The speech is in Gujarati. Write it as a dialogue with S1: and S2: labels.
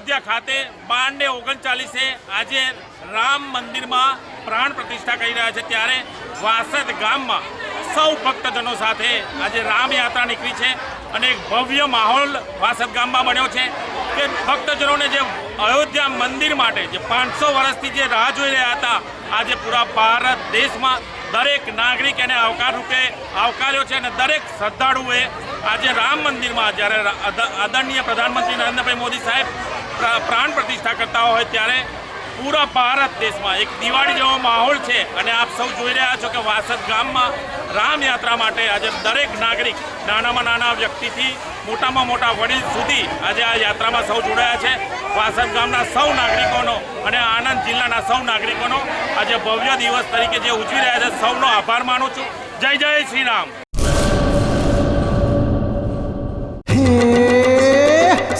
S1: અયોધ્યા ખાતે બારને ઓગણચાલીસે આજે રામ મંદિરમાં પ્રાણ પ્રતિષ્ઠા કરી રહ્યા છે. ત્યારે વાસદ ગામમાં સૌ ભક્તજનો સાથે આજે રામ યાત્રા નીકળી છે અને એક ભવ્ય માહોલ વાસદ ગામમાં બન્યો છે કે ભક્તજનોને જે અયોધ્યા મંદિર માટે જે પાંચસો વર્ષથી જે રાહ જોઈ રહ્યા હતા, આજે પૂરા ભારત દેશમાં દરેક નાગરિક એને આવકાર રૂપે આવકાર્યો છે અને દરેક શ્રદ્ધાળુએ આજે રામ મંદિરમાં જ્યારે આદરણીય પ્રધાનમંત્રી નરેન્દ્રભાઈ મોદી સાહેબ પ્રાણ પ્રતિષ્ઠા કરતા હોય ત્યારે પૂરા ભારત દેશમાં એક દિવાળી જેવો માહોલ છે. અને આપ સૌ જોઈ રહ્યા છો કે વાસદ ગામમાં રામ યાત્રા માટે આજે દરેક નાગરિક નાનામાં નાના વ્યક્તિથી મોટામાં મોટા વડીલ સુધી આજે આ યાત્રામાં સૌ જોડાયા છે. વાસદ ગામના સૌ નાગરિકોનો અને આણંદ જિલ્લાના સૌ નાગરિકોનો આજે ભવ્ય દિવસ તરીકે જે ઉજવી રહ્યા છે, સૌનો આભાર માનું છું. જય જય શ્રી રામ.